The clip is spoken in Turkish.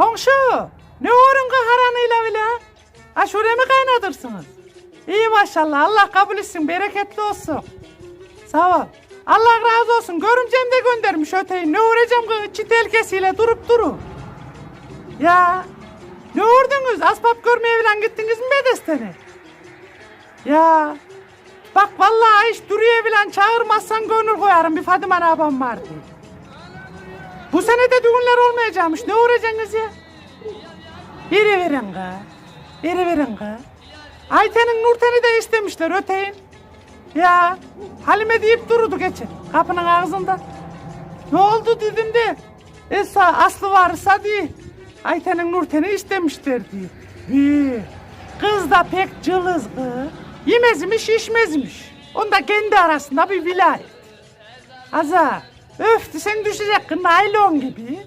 Komşu, ne uğrun kaharanıyla bile? Aşure mi kaynatırsınız? İyi maşallah, Allah kabul etsin, bereketli olsun. Sağ ol. Allah razı olsun, görümcem de göndermiş öteyi. Ne uğrayacağım çit elkesiyle durup durun. Ya, ne uğradınız? Asbap görmeye falan gittiniz mi Bedesten'e? Ya, bak vallahi hiç duruyor falan çağırmazsan gönül koyarım. Bir Fadime arabam vardı. Bu sene de düğünler olmayacakmış. Ne uğrayacaksınız ya? Biri verin ga. Biri verin ga. Ayten'in Nurten'i de istemişler öteyin. Ya Halime deyip dururdu geçen kapının ağzında. Ne oldu dedim de. Esa aslı varsa diye. Ayten'in Nurten'i istemişler diye. He, Kız da pek cılız kız. Yemezmiş içmezmiş. Onda kendi arasında bir vilayet. Aza öftü sen düşecek kız naylon gibi.